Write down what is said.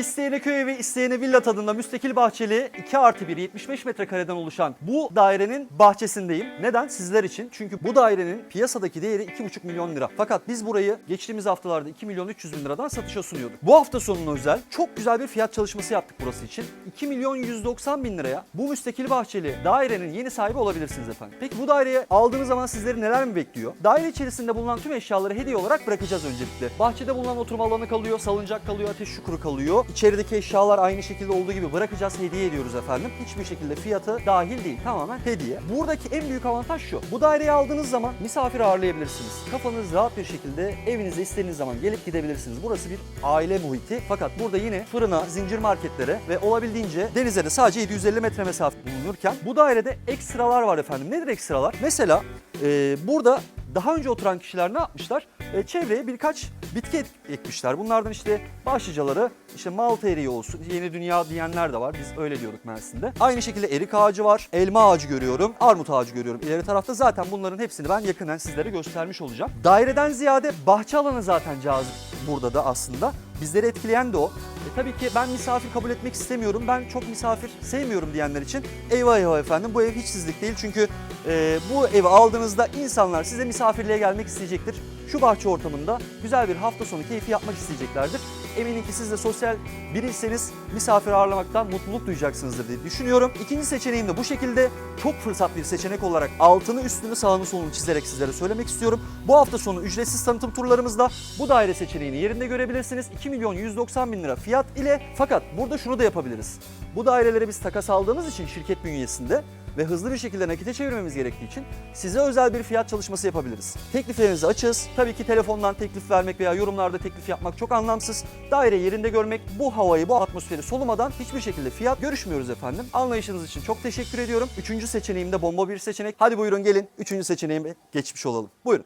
İsteyene köy evi, isteyene villa tadında müstakil bahçeli 2 artı 1 75 metrekareden oluşan bu dairenin bahçesindeyim. Neden? Sizler için. Çünkü bu dairenin piyasadaki değeri 2,5 milyon lira. Fakat biz burayı geçtiğimiz haftalarda 2 milyon 300 bin liradan satışa sunuyorduk. Bu hafta sonuna özel çok güzel bir fiyat çalışması yaptık burası için. 2 milyon 190 bin liraya bu müstakil bahçeli dairenin yeni sahibi olabilirsiniz efendim. Peki bu daireye aldığınız zaman sizleri neler mi bekliyor? Daire içerisinde bulunan tüm eşyaları hediye olarak bırakacağız öncelikle. Bahçede bulunan oturma alanı kalıyor, salıncak kalıyor, ateş çukuru kalıyor. İçerideki eşyalar aynı şekilde olduğu gibi bırakacağız, hediye ediyoruz efendim. Hiçbir şekilde fiyatı dahil değil, tamamen hediye. Buradaki en büyük avantaj şu. Bu daireyi aldığınız zaman misafir ağırlayabilirsiniz. Kafanız rahat bir şekilde evinize istediğiniz zaman gelip gidebilirsiniz. Burası bir aile muhiti. Fakat burada yine fırına, zincir marketlere ve olabildiğince denize de sadece 750 metre mesafe bulunurken bu dairede ekstralar var efendim. Nedir ekstralar? Mesela e, burada daha önce oturan kişiler ne yapmışlar? E, çevreye birkaç bitki ek- ekmişler. Bunlardan işte başlıcaları işte Malta eriği olsun, yeni dünya diyenler de var. Biz öyle diyorduk Mersin'de. Aynı şekilde erik ağacı var, elma ağacı görüyorum, armut ağacı görüyorum. İleri tarafta zaten bunların hepsini ben yakından sizlere göstermiş olacağım. Daireden ziyade bahçe alanı zaten cazip burada da aslında. Bizleri etkileyen de o. E, tabii ki ben misafir kabul etmek istemiyorum. Ben çok misafir sevmiyorum diyenler için eyvah eyvah efendim bu ev hiç sizlik değil. Çünkü e, bu evi aldığınızda insanlar size misafirliğe gelmek isteyecektir. Şu bahçe ortamında güzel bir hafta sonu keyfi yapmak isteyeceklerdir. Eminim ki siz de sosyal biriyseniz misafir ağırlamaktan mutluluk duyacaksınızdır diye düşünüyorum. İkinci seçeneğim de bu şekilde çok fırsat bir seçenek olarak altını üstünü sağını solunu çizerek sizlere söylemek istiyorum. Bu hafta sonu ücretsiz tanıtım turlarımızda bu daire seçeneğini yerinde görebilirsiniz. 2 milyon 190 bin lira fiyat ile fakat burada şunu da yapabiliriz. Bu daireleri biz takas aldığımız için şirket bünyesinde ve hızlı bir şekilde nakite çevirmemiz gerektiği için size özel bir fiyat çalışması yapabiliriz. Tekliflerinizi açığız. Tabii ki telefondan teklif vermek veya yorumlarda teklif yapmak çok anlamsız. Daire yerinde görmek, bu havayı, bu atmosferi solumadan hiçbir şekilde fiyat görüşmüyoruz efendim. Anlayışınız için çok teşekkür ediyorum. Üçüncü seçeneğim de bomba bir seçenek. Hadi buyurun gelin. Üçüncü seçeneğime geçmiş olalım. Buyurun.